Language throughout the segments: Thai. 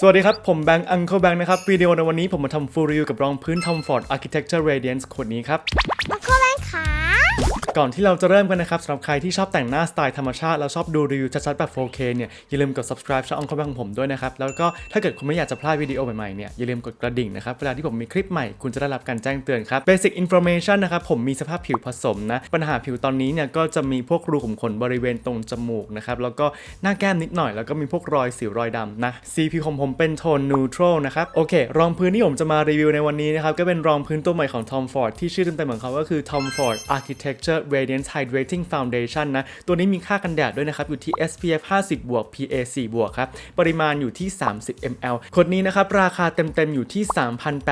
สวัสดีครับ ผมแบงค์อังเคิลแบงค์นะครับ วิดีโอในวันนี้ผมมาทำฟูลรีวิวกับรองพื้น Tom Ford Architecture Radiance ขวดนี้ครับแล้วก็แม่ะ ก่อนที่เราจะเริ่มกันนะครับสำหรับใครที่ชอบแต่งหน้าสไตล์ธรรมชาติ แล้วชอบดูรีวิวชัดๆแบบ 4K เนี่ย อย่าลืมกด subscribe ช่องอังเคิลแบงค์ของผมด้วยนะครับ แล้วก็ถ้าเกิดคุณไม่อยากจะพลาดวิดีโอใหม่ๆเนี่ย อย่าลืมกดกระดิ่งนะครับ เวลาที่ผมมีคลิปใหม่คุณจะได้รับการแจ้งเตือนครับ Basic Information นะครับ ผมมีสภาพผิวผสมนะ ปัญหาผิวตอนนี้เนี่ยก็จะมีพวกรูขุมขนบริเวณตรงจมูกนะครับแล้วก็หน้าแก้มนิดหน่อย แล้วก็มีพวกรอยสิวรอยดำนะสีผิวของผมเป็นโทน neutral นะครับโอเค รองพื้นที่ผมจะมารีวิวในวันนี้นะครับก็เป็นรองพื้นตัวใหม่ของ Tom Ford ที่ชื่อเต็มๆของเขาก็คือ Tom Ford Architecture Radiance Hydrating Foundation นะ ตัวนี้มีค่ากันแดดด้วยนะครับ อยู่ที่ SPF 50 บวก PA 4บวกครับ ปริมาณอยู่ที่ 30 ml ขวดนี้นะครับ ราคาเต็ม ๆ อยู่ที่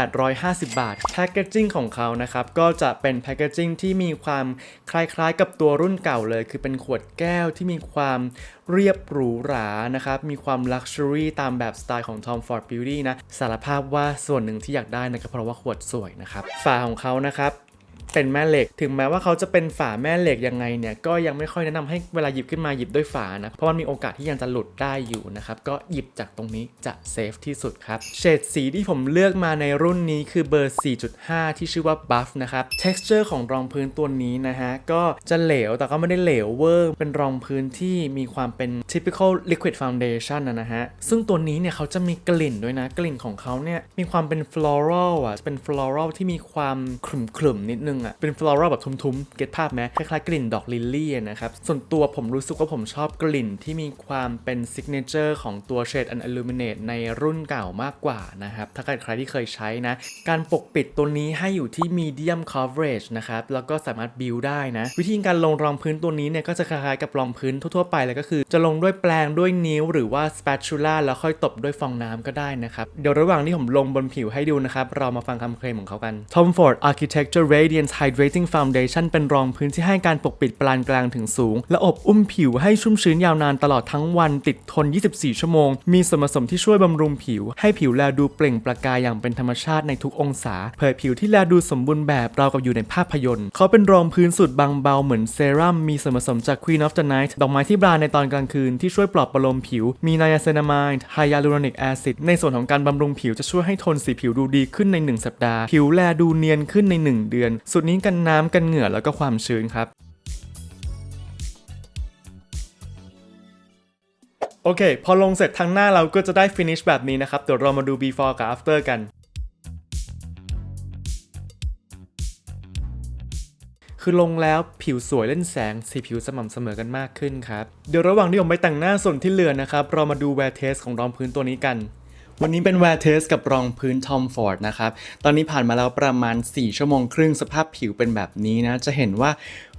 3,850 บาท แพคเกจจิ้งของเขานะครับ ก็จะเป็นแพคเกจจิ้งที่มีความคล้าย ๆ กับตัวรุ่นเก่าเลย คือเป็นขวดแก้วที่มีความเรียบหรูหรา นะครับ มีความลักชัวรี่ตามแบบสไตล์ของ Tom Ford Beauty นะ สารภาพว่าส่วนหนึ่งที่อยากได้นะก็เพราะว่าขวดสวยนะครับ ฝาของเขานะครับ เป็นแม่เหล็ก ถึงแม้ว่าเขาจะเป็นฝาแม่เหล็กยังไงเนี่ยก็ยังไม่ค่อยแนะนำให้เวลาหยิบขึ้นมาหยิบด้วยฝานะเพราะมันมีโอกาสที่ยังจะหลุดได้อยู่นะครับก็หยิบจากตรงนี้จะเซฟที่สุดครับเฉดสีที่ผมเลือกมาในรุ่นนี้คือเบอร์ 4.5 ที่ชื่อว่า Buff นะครับ texture ของรองพื้นตัวนี้นะฮะก็จะเหลวแต่ก็ไม่ได้เหลวเวอร์เป็นรองพื้นที่มีความเป็น typical liquid foundation นนะฮะซึ่งตัวนี้เนี่ยเขาจะมีกลิ่นด้วยนะกลิ่นของเขาเนี่ยมีความเป็น floral อะเป็น floral ที่มีความขลุ่มๆนิดนึงอะเป็น floral แบบทุ้มๆ เก็ตภาพไหมคล้ายๆกลิ่นดอกลิลลี่นะครับ ส่วนตัวผมรู้สึกว่าผมชอบกลิ่นที่มีความเป็น signature ของตัว shade and illuminate ในรุ่นเก่ามากกว่านะครับ ถ้าเกิดใครที่เคยใช้นะ การปกปิดตัวนี้ให้อยู่ที่ medium coverage นะครับ แล้วก็สามารถ build ได้นะ วิธีการลงรองพื้นตัวนี้เนี่ยก็จะคล้ายๆกับรองพื้นทั่วๆไปเลยก็คือ จะลงด้วยแปรงด้วยนิ้วหรือว่า spatula แล้วค่อยตบด้วยฟองน้ำก็ได้นะครับเดี๋ยวระหว่างที่ผมลงบนผิวให้ดูนะครับเรามาฟังคำเคลมของเขากัน Tom Ford Architecture Radiance Hydrating Foundation เป็นรองพื้นที่ให้การปกปิดปานกลางถึงสูง และอบอุ้มผิวให้ชุ่มชื้นยาวนานตลอดทั้งวันติดทน 24 ชั่วโมง มีส่วนผสมที่ช่วยบำรุงผิว ให้ผิวแลดูเปล่งประกายอย่างเป็นธรรมชาติในทุกองศา เผยผิวที่แลดูสมบูรณ์แบบราวกับอยู่ในภาพยนตร์ เขาเป็นรองพื้นสุดบางเบาเหมือนเซรั่มมีส่วนผสมจาก Queen of the Night ดอกไม้ที่บานในตอนกลางคืนที่ช่วยปลอบประโลมผิว มีไนอาเซนามายด์ไฮยาลูรอนิกแอซิดในส่วนของการบำรุงผิวจะช่วยให้โทนสีผิวดูดีขึ้นใน 1 สัปดาห์ ผิวแลดูเนียนขึ้นใน 1 เดือน สุดนี้กันน้ำกันเหงื่อแล้วก็ความชื้นครับโอเค พอลงเสร็จทางหน้าเราก็จะได้ finish แบบนี้นะครับ เดี๋ยวเรามาดู before กับ after กัน คือลงแล้วผิวสวยเล่นแสง สีผิวสม่ำเสมอกันมากขึ้นครับ เดี๋ยวระหว่างที่ผมไปแต่งหน้าส่วนที่เหลือนะครับ เรามาดู wear test ของรองพื้นตัวนี้กัน วันนี้เป็นแวร์เทสกับรองพื้นทอมฟอร์ดนะครับ ตอนนี้ผ่านมาแล้วประมาณ 4 ชั่วโมงครึ่งสภาพผิวเป็นแบบนี้นะ จะเห็นว่า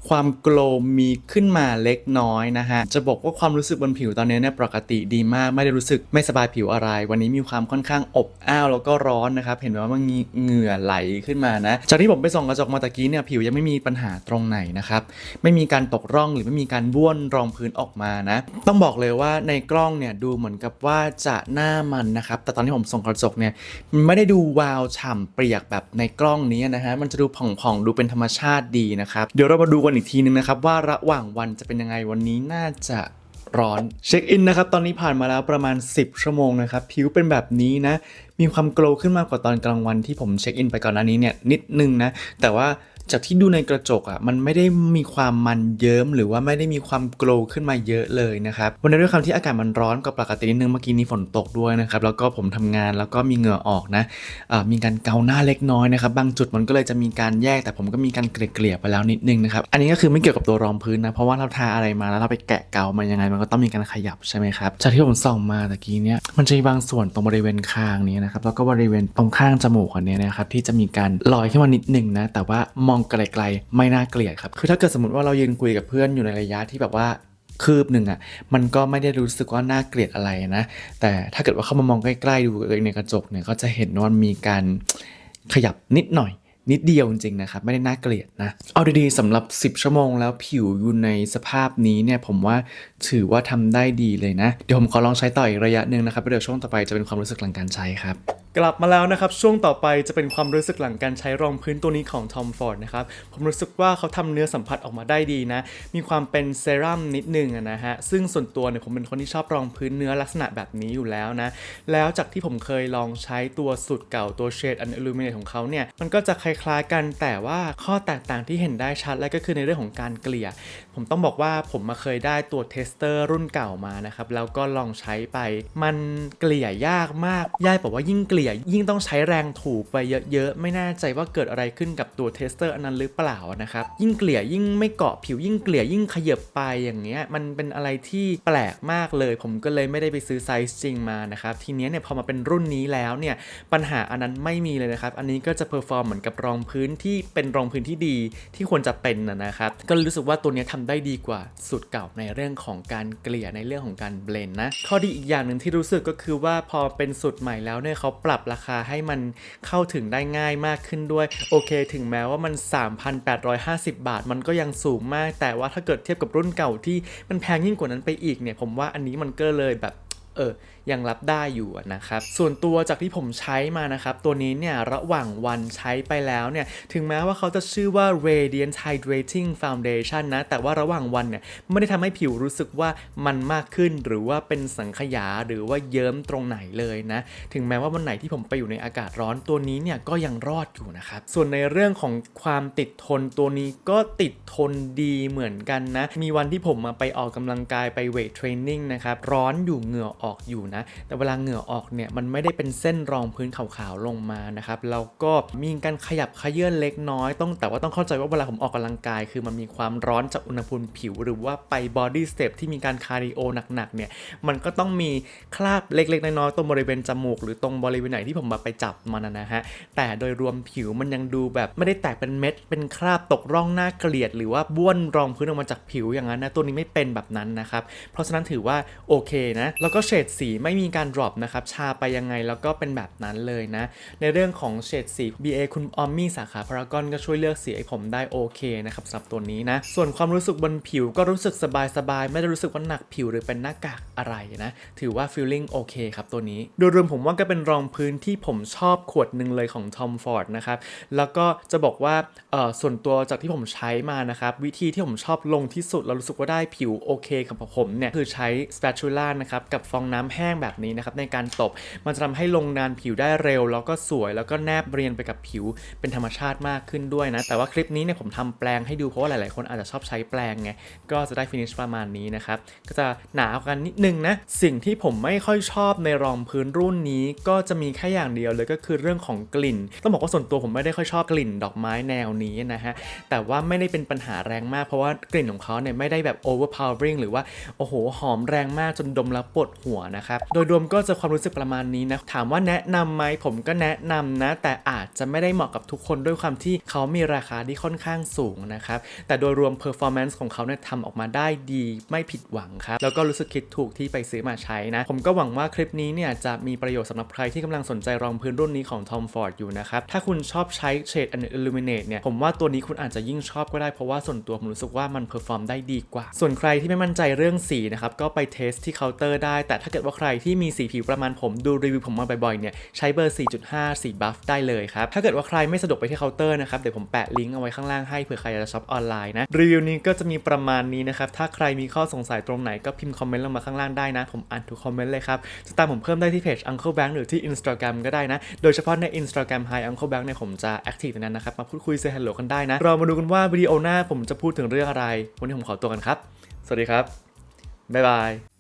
ความโกลมมีขึ้นมาเล็กน้อยนะฮะ จะบอกว่าความรู้สึกบนผิวตอนนี้เนี่ยปกติดีมาก ไม่ได้รู้สึกไม่สบายผิวอะไร วันนี้มีความค่อนข้างอบอ้าวแล้วก็ร้อนนะครับ เห็นไหมว่ามันมีเหงื่อไหลขึ้นมานะ จากที่ผมไปส่องกระจกมาตะกี้เนี่ยผิวยังไม่มีปัญหาตรงไหนนะครับ ไม่มีการตกร่องหรือไม่มีการบ้วนรองพื้นออกมานะ ต้องบอกเลยว่าในกล้องเนี่ยดูเหมือนกับว่าจะหน้ามันนะครับ แต่ตอนที่ผมส่องกระจกเนี่ยมันไม่ได้ดูวาวฉ่ำเปียกแบบในกล้องนี้นะฮะ มันจะดูผ่องๆดูเป็นธรรมชาติดีนะครับ เดี๋ยวเรามาดูกันอีกทีนึงนะครับว่าระหว่างวันจะเป็นยังไงวันนี้น่าจะร้อนเช็คอินนะครับตอนนี้ผ่านมาแล้วประมาณ 10 ชั่วโมงนะครับผิวเป็นแบบนี้นะ มีความโกลขึ้นมากกว่าตอนกลางวันที่ผมเช็คอินไปก่อนหน้านี้เนี่ยนิดนึงนะ แต่ว่า จากที่ดูในกระจกอะ่ะมันไม่ได้มีความมันเยิ้มหรือว่าไม่ได้มีความโกลว์ขึ้นมาเยอะเลยนะครับวันนี้ด้วยความที่อากาศมันร้อนกว่าปกตินิดนึงเมื่อกี้นี้ฝนตกด้วยนะครับแล้วก็ผมทำงานแล้วก็มีเหงื่อออกนะมีการเกาหน้าเล็กน้อยนะครับบางจุดมันก็เลยจะมีการแยก แต่ผมก็มีการเกลี่ยไปแล้วนิดนึงนะครับอันนี้ก็คือไม่เกี่ยวกับตัวรองพื้นนะเพราะว่าเราทาอะไรมาแล้วเราไปแกะเกามันยังไงมันก็ต้องมีการขยับใช่ไหมครับจากที่ผมส่องมาตะกี้เนี่ยมันจะมีบางส่วนตรงบริเวณคางนี้นะครับแล้วก็บริเวณตรงข้างจมูกอันนี้นะครับที่จะมีการลอยขึ้นมานิดนึงนะแต่ว่ามองไกลๆ ไม่น่าเกลียดครับ คือถ้าเกิดสมมติว่าเรายืนคุยกับเพื่อนอยู่ในระยะที่แบบว่าคืบหนึ่งอะ่ะมันก็ไม่ได้รู้สึกว่าน่าเกลียดอะไรนะ แต่ถ้าเกิดว่าเข้ามามองใกล้ๆดูเองในกระจกเนี่ยก็จะเห็นว่ามันมีการขยับนิดหน่อยนิดเดียวจริงๆนะครับ ไม่ได้น่าเกลียดนะ เอาดีๆสำหรับ 10 ชั่วโมงแล้วผิวอยู่ในสภาพนี้เนี่ยผมว่าถือว่าทำได้ดีเลยนะ เดี๋ยวผมขอลองใช้ต่ออีกระยะหนึ่งนะครับเดี๋ยวช่วงต่อไปจะเป็นความรู้สึกหลังการใช้ครับ กลับมาแล้วนะครับ ช่วงต่อไปจะเป็นความรู้สึกหลังการใช้รองพื้นตัวนี้ของ Tom Ford นะครับ ผมรู้สึกว่าเขาทำเนื้อสัมผัสออกมาได้ดีนะ มีความเป็นเซรั่มนิดนึงนะฮะ ซึ่งส่วนตัวเนี่ยผมเป็นคนที่ชอบรองพื้นเนื้อลักษณะแบบนี้อยู่แล้วนะ แล้วจากที่ผมเคยลองใช้ตัวสูตรเก่าตัว Shade and Illuminate ของเขาเนี่ย มันก็จะคล้ายๆกันแต่ว่าข้อแตกต่างที่เห็นได้ชัด และก็คือในเรื่องของการเกลี่ย ผมต้องบอกว่าผมมาเคยได้ตัวเทสเตอร์รุ่นเก่ามานะครับแล้วก็ลองใช้ไป มันเกลี่ยยากมากย่ายบอกว่ายิ่งเกลี่ยยิ่งต้องใช้แรงถูไปเยอะๆ ไม่แน่ใจว่าเกิดอะไรขึ้นกับตัวเทสเตอร์อันนั้นหรือเปล่านะครับ ยิ่งเกลี่ยยิ่งไม่เกาะผิวยิ่งเกลี่ยยิ่งขยับไปอย่างเงี้ยมันเป็นอะไรที่แปลกมากเลย ผมก็เลยไม่ได้ไปซื้อไซส์จริงมานะครับ ทีเนี้ยเนี่ยพอมาเป็นรุ่นนี้แล้วเนี่ยปัญหาอันนั้นไม่มีเลยนะครับ อันนี้ก็จะเพอร์ฟอร์มเหมือนกับรองพื้นที่เป็นรองพื้นที่ดีที่ควรจะเป็นนะครับ ก็รู้สึกว่าตัวเนี้ยทำได้ดีกว่าสูตรเก่าในเรื่องของการเกลี่ยในเรื่องของการเบลนนะข้อดีอีกอย่างหนึ่งที่รู้สึกก็คือว่าพอเป็นสูตรใหม่แล้วเนี่ยเขาปรับราคาให้มันเข้าถึงได้ง่ายมากขึ้นด้วย โอเค ถึงแม้ว่ามัน 3,850 บาท มันก็ยังสูงมาก แต่ว่าถ้าเกิดเทียบกับรุ่นเก่าที่มันแพงยิ่งกว่านั้นไปอีกเนี่ย ผมว่าอันนี้มันก็เลยแบบ เออ ยังรับได้อยู่นะครับ ส่วนตัวจากที่ผมใช้มานะครับ ตัวนี้เนี่ยระหว่างวันใช้ไปแล้วเนี่ย ถึงแม้ว่าเขาจะชื่อว่า Radiant Hydrating Foundation นะ แต่ว่าระหว่างวันเนี่ย ไม่ได้ทำให้ผิวรู้สึกว่ามันมากขึ้นหรือว่าเป็นสังขยาหรือว่าเยิ้มตรงไหนเลยนะ ถึงแม้ว่าวันไหนที่ผมไปอยู่ในอากาศร้อนตัวนี้เนี่ยก็ยังรอดอยู่นะครับ ส่วนในเรื่องของความติดทนตัวนี้ก็ติดทนดีเหมือนกันนะ มีวันที่ผมมาไปออกกำลังกายไปเวทเทรนนิ่งนะครับ ร้อนอยู่เหงื่อออกอยู่นะแต่เวลาเหงื่อออกเนี่ยมันไม่ได้เป็นเส้นรองพื้นขาวๆลงมานะครับแล้วก็มีการขยับขยื่นเล็กน้อยต้องแต่ว่าต้องเข้าใจว่าเวลาผมออกกำลังกาย คือมันมีความร้อนจากอุณหภูมิผิว หรือว่าไปบอดี้สเต็ปที่มีการคาร์ดิโอหนักๆเนี่ยมันก็ต้องมีคราบเล็กๆน้อยๆตรงบริเวณจมูก หรือตรงบริเวณไหนที่ผมมาไปจับมันนะนะฮะแต่โดยรวมผิวมันยังดูแบบไม่ได้แตกเป็นเม็ด เป็นคราบตกร่องหน้าเกลียด หรือว่าบ้วนรองพื้นออกมาจากผิวอย่างนั้นนะตัวนี้ไม่เป็นแบบนั้นนะครับเพราะฉะนั้นถือว่าโอเคนะแล้วก็เฉดสีไม่มีการดรอปนะครับชาไปยังไงแล้วก็เป็นแบบนั้นเลยนะ ในเรื่องของเฉดสี BA คุณออมมี่สาขาพารากอนก็ช่วยเลือกสีให้ผมได้โอเคนะครับสำหรับตัวนี้นะ ส่วนความรู้สึกบนผิวก็รู้สึกสบายๆไม่ได้รู้สึกว่าหนักผิวหรือเป็นหน้ากากอะไรนะ ถือว่า feeling โอเคครับตัวนี้ โดยรวมผมว่าก็เป็นรองพื้นที่ผมชอบขวดหนึ่งเลยของ Tom Ford นะครับ แล้วก็จะบอกว่าเออส่วนตัวจากที่ผมใช้มานะครับ วิธีที่ผมชอบลงที่สุดแล้วรู้สึกว่าได้ผิวโอเคกับผมเนี่ย คือใช้ spatula นะครับ กับฟองน้ำแห้งแบบนี้นะครับในการตบมันจะทำให้ลงนานผิวได้เร็ว แล้วก็สวยแล้วก็แนบเรียนไปกับผิวเป็นธรรมชาติมากขึ้นด้วยนะ แต่ว่าคลิปนี้เนี่ยผมทำแปลงให้ดูเพราะว่าหลาย ๆ คนอาจจะชอบใช้แปลงไงก็จะได้ฟินิชประมาณนี้นะครับก็จะหนากันนิดนึงนะสิ่งที่ผมไม่ค่อยชอบในรองพื้นรุ่นนี้ ก็จะมีแค่อย่างเดียวเลยก็คือเรื่องของกลิ่น ต้องบอกว่าส่วนตัวผมไม่ได้ค่อยชอบกลิ่นดอกไม้แนวนี้นะฮะแต่ว่าไม่ได้เป็นปัญหาแรงมากเพราะว่ากลิ่นของเขาเนี่ยไม่ได้แบบ overpowering หรือว่าโอ้โหหอมแรงมากจนดมแล้วปวดหัวนะครับโดยรวมก็จะความรู้สึกประมาณนี้นะ ถามว่าแนะนำไหมผมก็แนะนำนะ แต่อาจจะไม่ได้เหมาะกับทุกคนด้วยความที่เขามีราคาที่ค่อนข้างสูงนะครับ แต่โดยรวม performance ของเขาเนี่ยทำออกมาได้ดีไม่ผิดหวังครับ แล้วก็รู้สึกคิดถูกที่ไปซื้อมาใช้นะ ผมก็หวังว่าคลิปนี้เนี่ยจะมีประโยชน์สำหรับใครที่กำลังสนใจรองพื้นรุ่นนี้ของ Tom Ford อยู่นะครับ ถ้าคุณชอบใช้ Shade Illuminate เนี่ยผมว่าตัวนี้คุณอาจจะยิ่งชอบก็ได้เพราะว่าส่วนตัวผมรู้สึกว่ามัน perform ได้ดีกว่า ส่วนใครที่ไม่มั่นใจเรื่องสีนะครับก็ไปเทสที่เคาน์เตอร์ได้ แต่ถ้าเกิดว่าใครที่มีสีผิวประมาณผมดูรีวิวผมมาบ่อยๆเนี่ยใช้เบอร์ 4.5 สีบัฟได้เลยครับถ้าเกิดว่าใครไม่สะดวกไปที่เคาน์เตอร์นะครับเดี๋ยวผมแปะลิงก์เอาไว้ข้างล่างให้เผื่อใครจะช็อปออนไลน์นะรีวิวนี้ก็จะมีประมาณนี้นะครับถ้าใครมีข้อสงสัยตรงไหนก็พิมพ์คอมเมนต์ลงมาข้างล่างได้นะ ผมอ่านทุกคอมเมนต์เลยครับจะตามผมเพิ่มได้ที่เพจ Uncle Bank หรือที่ Instagram ก็ได้นะ โดยเฉพาะใน Instagram Hi Uncle Bank เนี่ยผมจะแอคทีฟในนั้นนะครับมาพูดคุยเซฮัลโหลกันได้นะเรามาดูกันว่าวิดีโอหน้าผมจะพูดถึงเรื่องอะไร วันนี้ผมขอตัวกันครับ สวัสดีครับบ๊ายบาย